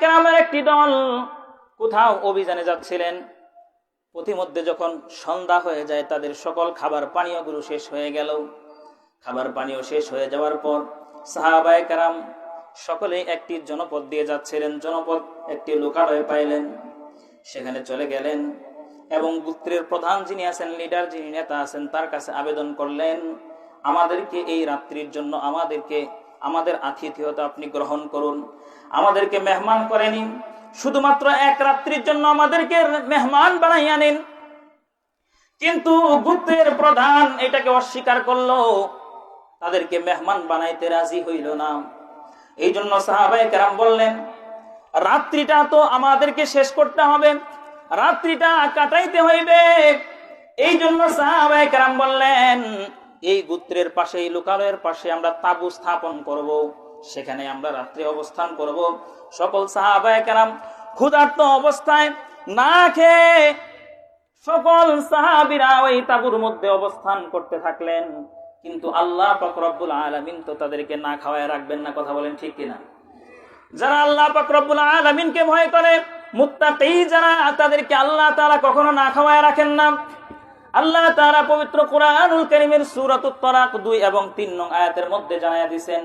কেরামের একটি দল কোথাও অভিযানে যাচ্ছিলেন। পথিমধ্যে যখন সন্ধ্যা হয়ে যায়, তাদের সকল খাবার পানীয়গুলো শেষ হয়ে গেল। খাবার পানীয় শেষ হয়ে যাওয়ার পর সাহাবায় কারাম সকলে একটি জনপদ দিয়ে যাচ্ছিলেন। জনপদ একটি লোকালয় পাইলেন, সেখানে চলে গেলেন এবং গোত্রের প্রধান যিনি আছেন, লিডার যিনি নেতা আছেন, তার কাছে আবেদন করলেন, আমাদেরকে এই রাত্রির জন্য, আমাদেরকে আমাদের আতিথেয়তা আপনি গ্রহণ করুন। আমাদেরকে মেহমান করে নিন। শুধুমাত্র এক রাত্রির জন্য আমাদেরকে মেহমান বানাইয়া নিন। কিন্তু গুপ্তের প্রধান এটাকে অস্বীকার করল। তাদেরকে মেহমান বানাইতে রাজি হইল না। এই জন্য সাহাবাই কেরাম বললেন, রাত্রিটা তো আমাদেরকে শেষ করতে হবে। রাত্রিটা কাটাইতে হইবে। এই জন্য সাহাবাই কেরাম বললেন এই গুত্রের পাশে, এই লোকালয়ের পাশে আমরা তাবু স্থাপন করব, সেখানে আমরা রাত্রে অবস্থান করব। সকল সাহাবাই কেরাম ক্ষুধার্ত অবস্থায় না খেয়ে সকল সাহাবিরা ওই তাবুর মধ্যে অবস্থান করতে থাকলেন। কিন্তু আল্লাহ পাকরব্বুল আলমিন তো তাদেরকে না খাওয়ায় রাখবেন না, কথা বলেন ঠিক কিনা? যারা আল্লাহ পাকরব্বুল আলমিনকে ভয় করে মুত্তাকি যারা, তাদেরকে আল্লাহ তারা কখনো না খাওয়ায় রাখেন না। আল্লাহ তারা পবিত্র কোরআনুল করিমের সুরাতুত তরাক দুই এবং তিন নং আয়াতের মধ্যে জানাইয়া দিছেন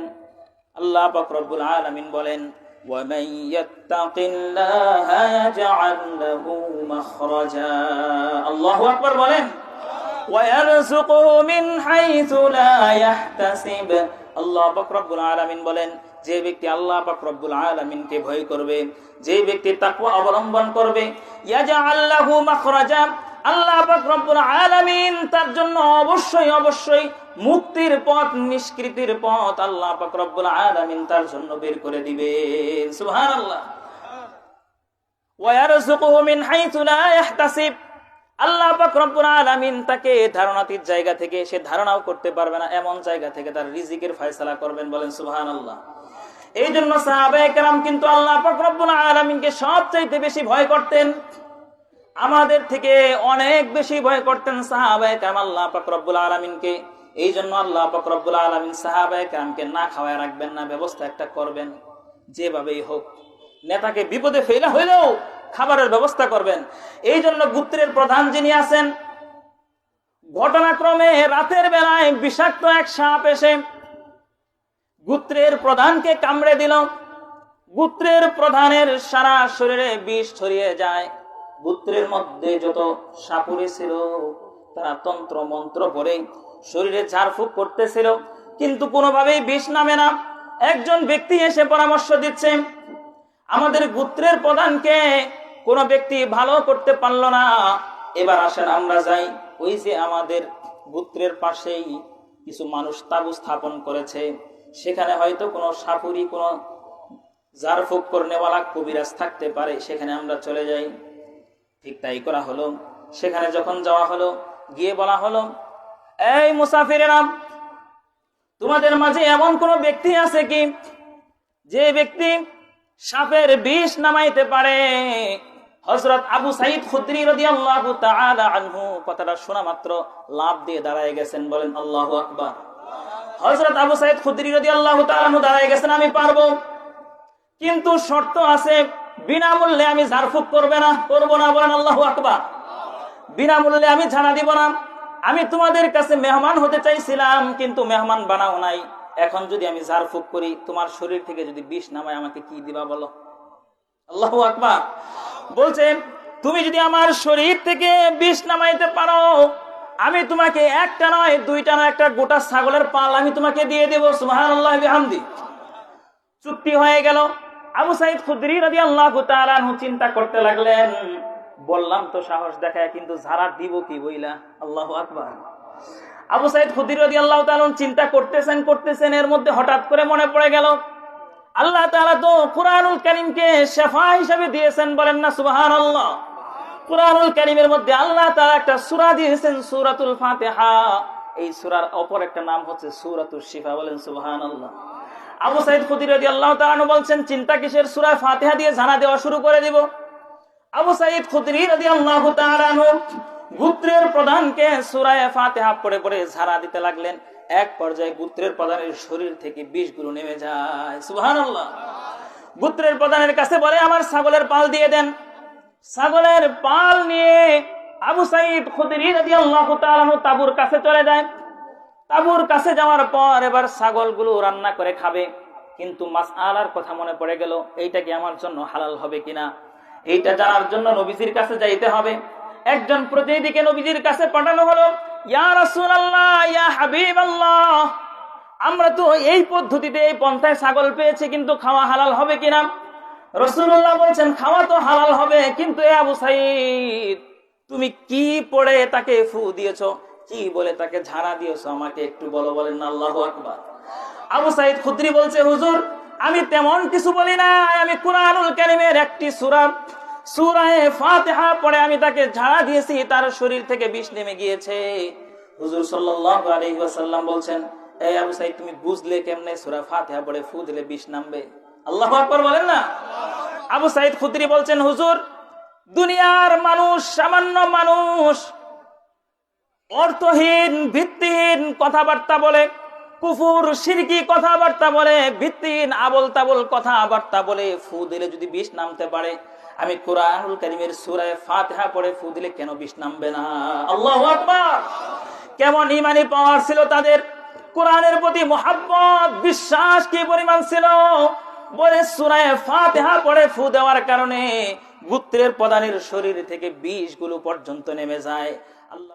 আল্লাহ পাকরব্বুল আলমিন বলেন ومن يتق الله يجعل له مخرجا الله أكبر বলেন ويرزقه من حيث لا يحتسب আল্লাহ পাক রব্বুল আলামিন বলেন যে ব্যক্তি আল্লাহ পাক রব্বুল আলামিনকে ভয় করবে যে ব্যক্তি তাকওয়া অবলম্বন করবে ইয়াজআল লাহু মাখরাজা আল্লাহ আলামিন তার জন্য অবশ্যই অবশ্যই মুক্তির পথ, নিষ্কৃতির পথ আল্লাহ আলামিন তার জন্য বের করে ইয়াহতাসিব আল্লাহ জায়গা থেকে সে ধারণাও করতে পারবে না, এমন জায়গা থেকে তার করবেন বলেন এই জন্য সবচাইতে বেশি ভয় করতেন। আমাদের থেকে অনেক বেশি ভয় করতেন সাহাবায়ে কাম আল্লাহ পাক রব্বুল আলামিনকে। এই জন্য আল্লাহ পাক রব্বুল আলামিন সাহাবায়ে কেরামকে না খাওয়ায় রাখবেন না, ব্যবস্থা একটা করবেন, যেভাবেই হোক। নেতাকে বিপদে ফেলা হইলেও খাবারের ব্যবস্থা করবেন। এই জন্য গুত্রের প্রধান যিনি আছেন, ঘটনাক্রমে রাতের বেলায় বিষাক্ত এক সাপ এসে গুত্রের প্রধানকে কামড়ে দিল। গুত্রের প্রধানের সারা শরীরে বিষ ছড়িয়ে যায়। গুত্রের মধ্যে যত সাপুরে ছিল, তারা তন্ত্র মন্ত্র পরে শরীরে ঝাড়ফুঁক করতেছিল, কিন্তু কোনোভাবেই বিষ নামে না। একজন ব্যক্তি এসে পরামর্শ দিচ্ছে, আমাদের গুত্রের প্রধানকে কোন ব্যক্তি ভালো করতে পারল না। এবার আসেন আমরা যাই। ওই যে আমাদের গুত্রের পাশেই কিছু মানুষ তাবু স্থাপন করেছে। সেখানে হয়তো কোনো সাপুরি, কোনো জারফুক করনেওয়ালা কবিরাজ থাকতে পারে। সেখানে আমরা চলে যাই। ঠিক তাই করা হলো। সেখানে যখন যাওয়া হলো, গিয়ে বলা হলো, এই মুসাফিরেরা তোমাদের মাঝে এমন কোন ব্যক্তি আছে কি, যে ব্যক্তি সাপের বিষ নামাইতে পারে? হজরত আবু সাইদ খুদ্রি রাদিয়াল্লাহু তাআলা আনহু কথাটা শোনা মাত্র লাভ দিয়ে দাঁড়ায় গেছেন, বলেন, আল্লাহ আকবার। হজরত আবু সাইদ খুদ্রি তাআলা আনহু দাঁড়ায় গেছেন, আমি পারব। কিন্তু শর্ত আছে বিনামূল্যে আমি ঝাড়ফুঁক করবে না, করব না, বলেন আল্লাহু আকবার। বিনামূল্যে আমি ঝাড়া দিব না। আমি তোমাদের কাছে মেহমান হতে চাইছিলাম, কিন্তু মেহমান বানাও নাই। এখন যদি আমি ঝাড়ফুঁক করি, তোমার শরীর থেকে যদি বিষ নামায়, আমাকে কি দিবা বলো? আল্লাহু আকবার। বলছে, তুমি যদি আমার শরীর থেকে বিষ নামাইতে পারো, আমি তোমাকে একটা নয়, দুইটা নয়, একটা গোটা ছাগলের পাল আমি তোমাকে দিয়ে দেবো সুহান আল্লাহ চুক্তি হয়ে গেল। আবু সাইদ খুদ্রি রাজি আল্লাহ চিন্তা করতে লাগলেন, বললাম তো সাহস দেখায়, কিন্তু ঝাড়া দিব কি বইলা? আল্লাহ আকবার। আবু সাইদ খুদ্রি রাজি আল্লাহ চিন্তা করতেছেন করতেছেন, এর মধ্যে হঠাৎ করে মনে পড়ে গেল, আল্লাহ তাআলা তো কুরআনুল কারীমকে শেফা হিসেবে দিয়েছেন বলেন না, সুবহানাল্লাহ। কুরআনুল কারীমের মধ্যে আল্লাহ তাআলা একটা সূরা দিয়েছেন, সূরাতুল ফাতিহা। এই সূরার অপর একটা নাম হচ্ছে সূরাতুল শিফা, বলেন সুবহানাল্লাহ। আবু সাইদ খুদরি রাদিয়াল্লাহু তাআলা বলছেন, চিন্তা কিসের? সূরা ফাতিহা দিয়ে জানা দেওয়া শুরু করে দিব। আবু সাইদ খুদরি রাদিয়াল্লাহু তাআলা গুত্রের প্রধানকে সূরা ফাতিহা পড়ে পড়ে ঝাড়া দিতে লাগলেন। এক পর্যায়ে গুত্রের প্রধানের শরীর থেকে বিষগুলো নেমে যায়। সুবহানাল্লাহ। গোত্রের প্রধানের কাছে বলে, আমার ছাগলের পাল দিয়ে দেন। ছাগলের পাল নিয়ে আবু সাইদ খুদরি রাদিয়াল্লাহু তাআলা আনহু তাবুর কাছে চলে যায়। তাবুর কাছে যাওয়ার পর এবার ছাগলগুলো রান্না করে খাবে। কিন্তু মাস আলার কথা মনে পড়ে গেল, এইটা কি আমার জন্য হালাল হবে কিনা? এইটা জানার জন্য নবীজির কাছে যাইতে হবে। একজন প্রতিনিধিকে নবীজির কাছে পাঠানো হলো, ইয়া রাসূলুল্লাহ, ইয়া হাবিবাল্লাহ, আমরা তো এই পদ্ধতিতে এই পন্থায় ছাগল পেয়েছি, কিন্তু খাওয়া হালাল হবে কিনা? রসুল্লাহ বলছেন, খাওয়া তো হালাল হবে, কিন্তু এ আবু তুমি কি পড়ে তাকে ফু দিয়েছ? কি বলে তাকে ঝাড়া দিয়েছ আমাকে একটু বলো বলেন আল্লাহ আকবার। আবু সাইদ খুদ্রি বলছে, হুজুর, আমি তেমন কিছু বলি না, আমি কুরআনুল কারীমের একটি সূরা, সূরায়ে ফাতিহা পড়ে আমি তাকে ঝাড়া দিয়েছি, তার শরীর থেকে বিষ নেমে গিয়েছে। হুজুর সাল্লাল্লাহু আলাইহি ওয়াসাল্লাম বলছেন, এই আবু সাইদ, তুমি বুঝলে কেমনে সূরা ফাতিহা পড়ে ফু দিলে বিষ নামবে? আল্লাহু আকবার বলেন না? আবু সাইদ খুদরি বলছেন, হুজুর, দুনিয়ার মানুষ সামান্য মানুষ অর্থহীন ভিত্তিহীন কথাবার্তা বলে কুফুর সিরকি কথাবার্তা বলে ভিত্তিহীন আবল তাবল কথাবার্তা বলে ফু দিলে যদি বিষ নামতে পারে আমি কোরআনুল কারিমের সূরায়ে ফাতিহা পড়ে ফু দিলে কেন বিষ নামবে না? আল্লাহু আকবার! কেমন ইমানি পাওয়ার ছিল তাদের? কোরআনের প্রতি মোহাব্বত বিশ্বাস কি পরিমাণ ছিল? বলে সুরায় ফাতিহা পড়ে ফু দেওয়ার কারণে গুত্রের প্রধানের শরীর থেকে বিষগুলো পর্যন্ত নেমে যায়। আল্লাহ